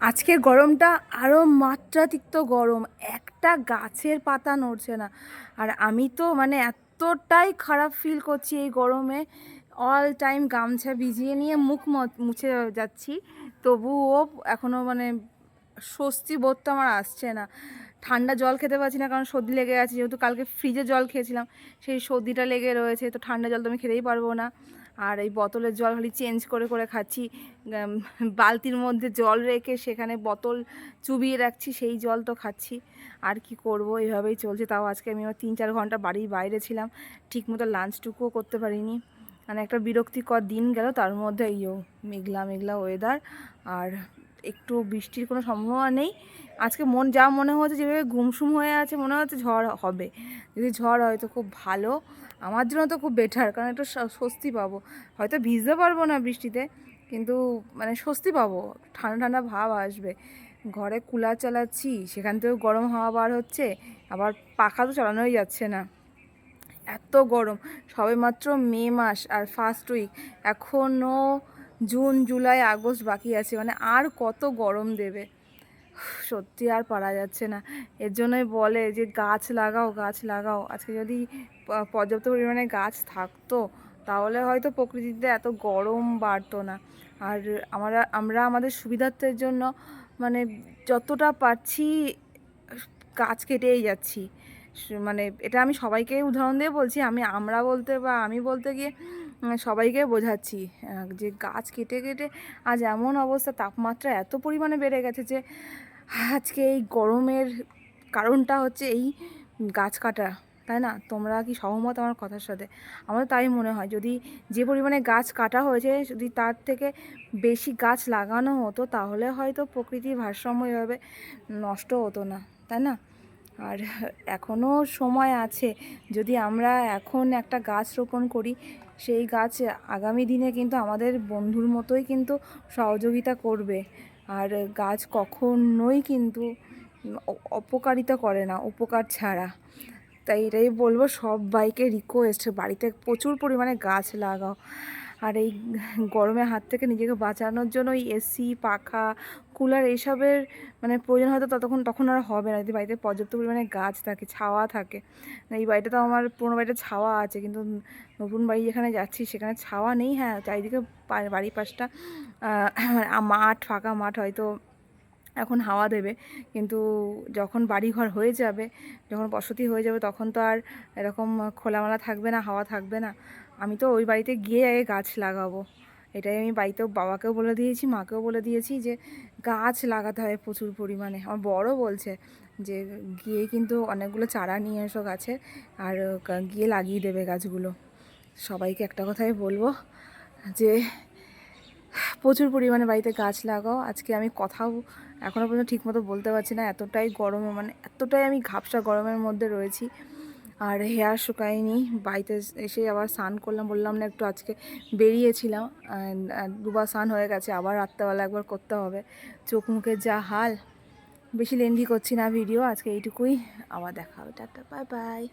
আজকের গরমটা আরও মাত্রাতিরিক্ত গরম। একটা গাছের পাতা নড়ছে না। আর আমি তো মানে এতটাই খারাপ ফিল করছি এই গরমে। অল টাইম গামছা ভিজিয়ে নিয়ে মুখ মুছে যাচ্ছি। তবুও এখনও মানে স্বস্তি বোধটা আমার আসছে না। ঠান্ডা জল খেতে পারছি না কারণ সর্দি লেগে আছে যেহেতু কালকে ফ্রিজে জল খেয়েছিলাম, সেই সর্দিটা লেগে রয়েছে। তো ঠান্ডা জল তো আমি খেতেই পারব না। আর এই বোতলের জল খালি চেঞ্জ করে করে খাচ্ছি বালতির মধ্যে জল রেখে সেখানে বোতল চুবিয়ে রাখছি, সেই জল তো খাচ্ছি। আর কি করব? এইভাবেই চলছে। তাও আজকে আমি আমার তিন চার ঘণ্টা বাড়ির বাইরে ছিলাম, ঠিকমতো লাঞ্চটুকুও করতে পারিনি। মানে একটা বিরক্তিকর দিন গেল, তার মধ্যে ইয়ো মেঘলা মেঘলা ওয়েদার আর একটু বৃষ্টির কোনো সম্ভাবনা নেই। আজকে মন যা মনে হচ্ছে, যেভাবে ঘুমসুম হয়ে আছে, মনে হচ্ছে ঝড় হবে। যদি ঝড় হয় তো খুব ভালো। আমার জন্য তো খুব বেটার কারণ একটু স্বস্তি পাবো। হয়তো ভিজতে পারব না বৃষ্টিতে, কিন্তু মানে স্বস্তি পাবো। ঠান্ডা ঠান্ডা ভাব আসবে। ঘরে কুলার চালাচ্ছি, সেখান থেকেও গরম হাওয়া বার হচ্ছে, আবার পাখা তো চালানোই যাচ্ছে না। এত গরম সবেমাত্র মে মাস আর ফার্স্ট উইক এখনও জুন জুলাই আগস্ট বাকি আছে মানে আর কত গরম দেবে। সত্যি আর পারা যাচ্ছে না। এর জন্যই বলে যে, গাছ লাগাও গাছ লাগাও। আজকে যদি পর্যাপ্ত পরিমাণে গাছ থাকতো, তাহলে হয়তো প্রকৃতিতে এত গরম বাড়তো না। আর আমরা আমরা আমাদের সুবিধার্থের জন্য মানে যতটা পারছি গাছ কেটেই যাচ্ছি। মানে এটা আমি সবাইকে উদাহরণ দিয়ে বলছি, আমি, আমরা বলতে বা আমি বলতে গিয়ে সবাইকে বোঝাচ্ছি যে গাছ কেটে কেটে আজ এমন অবস্থা, তাপমাত্রা এত পরিমাণে বেড়ে গেছে যে আজকে এই গরমের কারণটা হচ্ছে এই গাছ কাটা, তাই না? তোমরা কি সহমত আমার কথার সাথে? আমার তাই মনে হয়, যদি যে পরিমাণে গাছ কাটা হয়েছে, যদি তার থেকে বেশি গাছ লাগানো হতো, তাহলে হয়তো প্রকৃতির ভারসাম্য এভাবে নষ্ট হতো না, তাই না? আর এখনও সময় আছে, যদি আমরা এখন একটা গাছ রোপণ করি, সেই গাছ আগামী দিনে কিন্তু আমাদের বন্ধুর মতোই কিন্তু সহযোগিতা করবে। আর গাছ কখনোই কিন্তু অপকারিতা করে না, উপকার ছাড়া। তাই এটাই বলব, সব বাইকে রিকোয়েস্ট বাড়িতে প্রচুর পরিমাণে গাছ লাগাও। আর এই গরমের হাত থেকে নিজেকে বাঁচানোর জন্য ওই এসি, পাখা, কুলার এইসবের মানে প্রয়োজন হয়তো ততক্ষণ তখন আর হবে না। যদি বাড়িতে পর্যাপ্ত পরিমাণে গাছ থাকে, ছাওয়া থাকে, এই বাড়িটা তো আমার পুরোনো বাড়িতে ছাওয়া আছে, কিন্তু নতুন বাড়ি যেখানে যাচ্ছি সেখানে ছাওয়া নেই। হ্যাঁ চারিদিকে বাড়ির পাশটা মাঠ, ফাঁকা মাঠ হয়তো এখন হাওয়া দেবে, কিন্তু যখন বাড়িঘর হয়ে যাবে, যখন বসতি হয়ে যাবে, তখন তো আর এরকম খোলামেলা থাকবে না, হাওয়া থাকবে না। আমি তো ওই বাড়িতে গিয়ে আগে গাছ লাগাবো। এটাই আমি বাড়িতেও বাবাকেও বলে দিয়েছি, মাকেও বলে দিয়েছি যে গাছ লাগাতে হবে প্রচুর পরিমাণে। আমার বড় বলছে যে গিয়ে কিন্তু অনেকগুলো চারা নিয়ে এসো গাছে আর গিয়ে লাগিয়ে দেবে গাছগুলো। সবাইকে একটা কথাই বলব যে প্রচুর পরিমাণে বাড়িতে গাছ লাগাও। আজকে আমি কথাও এখনও পর্যন্ত ঠিকমতো বলতে পারছি না, এতটাই গরমে মানে এতটাই আমি ঘাপসা গরমের মধ্যে রয়েছি। আর হেয়ার শুকায়নি, বাড়িতে এসে আবার স্নান করলাম, বললাম না একটু আজকে বেরিয়েছিলাম দুবার স্নান হয়ে গেছে, আবার রাত্রেবেলা একবার করতে হবে। চোখ মুখের যা হাল, বেশি লেন্দি করছি না ভিডিও আজকে এইটুকুই, আবার দেখা হবে, টাটা বাই বাই